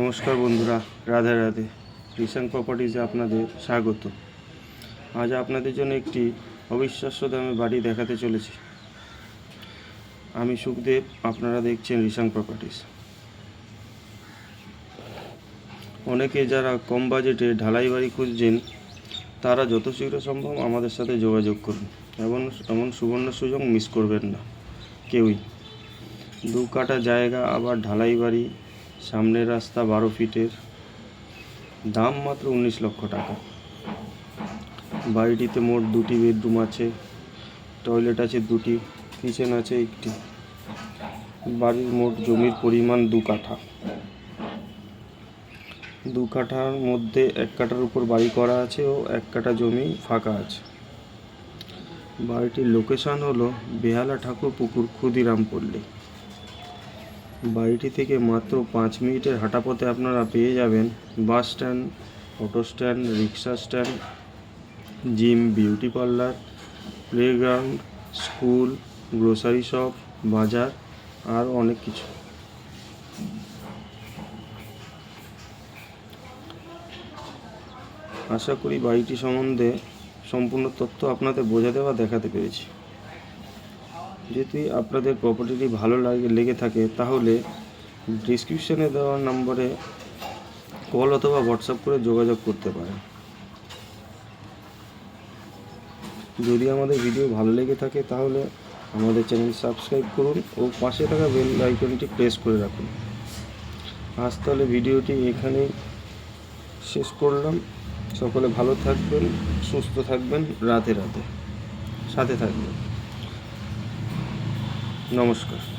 নমস্কার বন্ধুরা, রাধে রাধে। রিসাং প্রপার্টিজে আপনাদের স্বাগত। আজ আপনাদের জন্য একটি অবিশ্বাস্য দামে বাড়ি দেখাতে চলেছি। আমি সুখদেব, আপনারা দেখছেন রিসাং প্রপার্টিজ অনেকে যারা কম বাজেটে ঢালাই বাড়ি খুঁজছেন, তারা যত শীঘ্র সম্ভব আমাদের সাথে যোগাযোগ করুন। এমন এমন সুবর্ণ সুযোগ মিস করবেন না, কেউই। দু কাটা জায়গা, আবার ঢালাই বাড়ি সামনের রাস্তা বারো ফিটের। দাম মাত্র উনিশ লক্ষ টাকা। বাড়িটিতে মোট দুটি বেডরুম আছে, টয়লেট আছে দুটি, কিচেন আছে একটি। বাড়ির মোট জমির পরিমাণ দু কাঠা। দু কাঠার মধ্যে এক কাঠার উপর বাড়ি করা আছে ও এক কাঠা জমি ফাঁকা আছে। বাড়িটির লোকেশন হলো বেহালা ঠাকুর পুকুর ক্ষুদিরাম পল্লী। বাড়িটি থেকে মাত্র পাঁচ মিনিটের হাঁটা পথে আপনারা পেয়ে যাবেন bus stand, auto stand, rickshaw stand, gym, beauty parlour, playground, school, grocery shop, বাজার আর অনেক কিছু। আশা করি বাড়িটি সম্বন্ধে সম্পূর্ণ তথ্য আপনাদের বোঝাতে বা দেখাতে পেরেছি। যদি আপনাদের প্রপার্টিটি ভালো লাগে, লেগে থাকে, তাহলে ডিসক্রিপশনে দেওয়া নম্বরে কল অথবা হোয়াটসঅ্যাপ করে যোগাযোগ করতে পারেন। যদি আমাদের ভিডিও ভালো লেগে থাকে, তাহলে আমাদের চ্যানেল সাবস্ক্রাইব করুন ও পাশে থাকা বেল আইকনটি প্রেস করে রাখুন। আজ তাহলে ভিডিওটি এখানেই শেষ করলাম। সকলে ভালো থাকবেন, সুস্থ থাকবেন রাতে রাতে সাথে থাকবেন। নমস্কার।